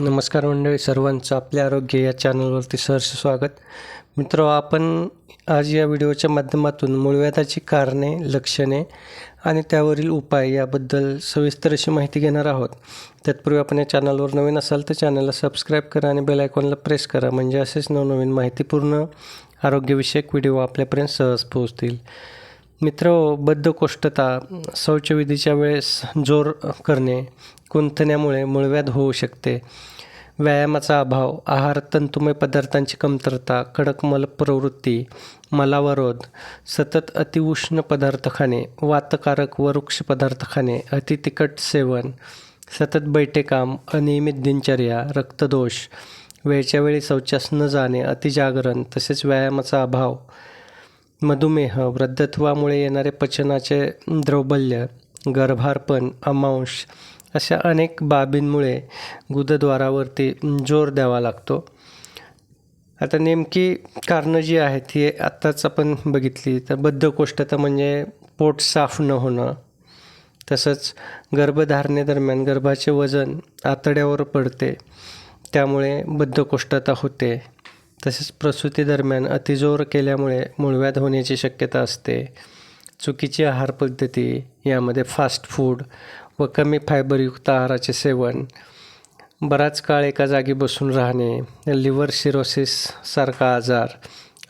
नमस्कार मंडळी सर्वांचं आपले आरोग्य या चॅनलवरती सहर्ष स्वागत. मित्र आपण आज या व्हिडिओच्या माध्यमातून मूळव्याधाची कारणे लक्षणे आणि त्यावरील उपाय याबद्दल सविस्तर अशी माहिती घेणार आहोत. तत्पूर्वी आपण या चॅनलवर नवीन असाल तर चॅनलला सबस्क्राईब करा आणि बेल आयकॉनला प्रेस करा. म्हणजे असेच नवनवीन माहितीपूर्ण आरोग्यविषयक व्हिडिओ आपल्यापर्यंत सहज पोहोचतील. मित्र बद्धकोष्ठता शौचविधीच्या वेळेस जोर करणे कुंथण्यामुळे मूळव्याध होऊ शकते. व्यायामाचा अभाव आहार तंतुमय पदार्थांची कमतरता कडक मल प्रवृत्ती मलावरोध सतत अतिउष्ण पदार्थ खाणे वातकारक व वृक्ष पदार्थ खाणे अति तिखट सेवन सतत बैठे काम अनियमित दिनचर्या रक्तदोष वेळच्या वेळी शौचास न जाणे अतिजागरण तसेच व्यायामाचा अभाव मधुमेह वृद्धत्वामुळे येणारे पचनाचे दौर्बल्य गर्भारपण अमांश अशा अनेक बाबींमुळे गुदद्वारावरती जोर द्यावा लागतो. आता नेमकी कारणं जी आहेत ती आत्ताच आपण बघितली. तर बद्धकोष्ठता म्हणजे पोट साफ न होणं तसंच गर्भधारणेदरम्यान गर्भाचे वजन आतड्यावर पडते त्यामुळे बद्धकोष्ठता होते. तसेच प्रसूतीदरम्यान अतिजोर केल्यामुळे मूळव्याध होण्याची शक्यता असते. चुकीची आहार पद्धती यामध्ये फास्ट फूड व कमी फायबरयुक्त आहाराचे सेवन बराच काळ एका जागी बसून राहणे लिव्हर सिरोसिस सारखा आजार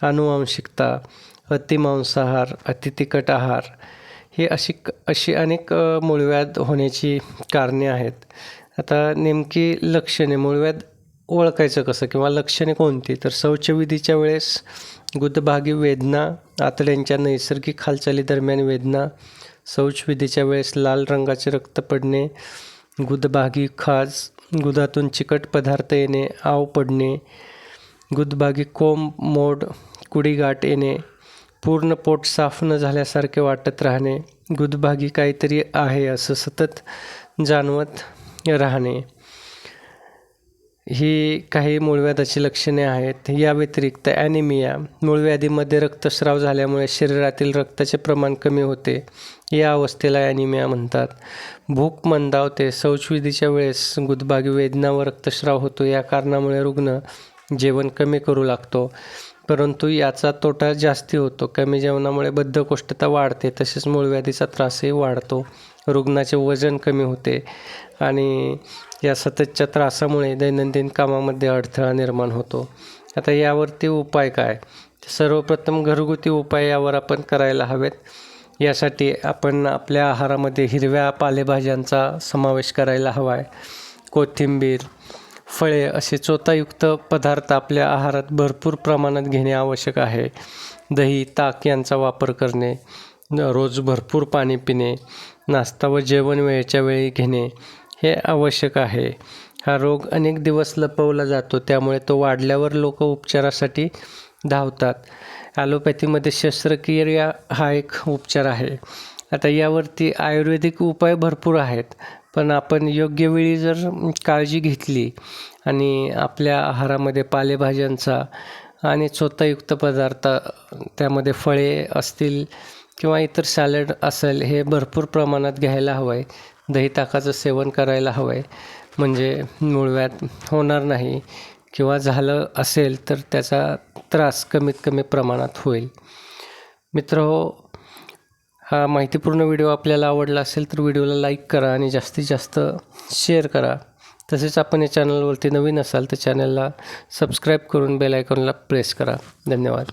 अनुवांशिकता अतिमांसाहार अतितिकट आहार ही अशी अशी अनेक मूळव्याध होण्याची कारणे आहेत. आता नेमकी लक्षणे मूळव्याध ओळखायचं कसं किंवा लक्षणे कोणती? तर शौचविधीच्या वेळेस गुदभागी वेदना आतड्यांच्या नैसर्गिक हालचालीदरम्यान वेदना शौचविधीच्या वेळेस लाल रंगाचे रक्त पडणे गुदभागी खाज गुदातून चिकट पदार्थ येणे आव पडणे गुदभागी कोंब मोड कुडीगाठ येणे पूर्ण पोट साफ न झाल्यासारखे वाटत राहणे गुदभागी काहीतरी आहे असं सतत जाणवत राहणे. ही काही मूळव्याधाची लक्षणे आहेत. या व्यतिरिक्त ॲनिमिया मूळव्याधीमध्ये रक्तस्राव झाल्यामुळे शरीरातील रक्ताचे प्रमाण कमी होते. या अवस्थेला ॲनिमिया म्हणतात. भूक मंदावते शौचविधीच्या वेळेस गुदबागी वेदना व रक्तस्राव होतो. या कारणामुळे रुग्ण जेवण कमी करू लागतो. परंतु याचा तोटा जास्ती होतो. कमी जेवणामुळे बद्धकोष्ठता वाढते तसेच मूळव्याधीचा त्रासही वाढतो. रुग्णाचे वजन कमी होते आणि या सततच्या त्रासामुळे दैनंदिन कामामध्ये अडथळा निर्माण होतो. आता यावरती उपाय काय? सर्वप्रथम घरगुती उपाय यावर आपण करायला हवेत. यासाठी आपण आपल्या आहारामध्ये हिरव्या पालेभाज्यांचा समावेश करायला हवा आहे कोथिंबीर फळे असे चोतायुक्त पदार्थ आपल्या आहारात भरपूर प्रमाणात घेणे आवश्यक आहे. दही ताक यांचा वापर करणे रोज भरपूर पाणी पिणे नाश्ता व जेवण वेळेच्या वेळी घेणे हे आवश्यक आहे. हा रोग अनेक दिवस लपवला जातो त्यामुळे तो वाढल्यावर लोक उपचारासाठी धावतात. ॲलोपॅथीमध्ये शस्त्रक्रिया हा एक उपचार आहे. आता यावरती आयुर्वेदिक उपाय भरपूर आहेत. पण आपण योग्य वेळी जर काळजी घेतली आणि आपल्या आहारामध्ये पालेभाज्यांचा आणि चोतायुक्त पदार्थ त्यामध्ये फळे असतील किंवा इतर सॅलड असेल हे भरपूर प्रमाणात घ्यायला हवं आहे दही ताकाचं सेवन करायला हवं आहे म्हणजे मुळव्यात होणार नाही किंवा झालं असेल तर त्याचा त्रास कमीत कमी प्रमाणात होईल. मित्र हो हा माहितीपूर्ण व्हिडिओ आपल्याला आवडला असेल तर व्हिडिओला लाईक करा आणि जास्तीत जास्त शेअर करा. तसेच आपण या चॅनलवरती नवीन असाल तर चॅनलला सबस्क्राईब करून बेल आयकॉनला प्रेस करा. धन्यवाद.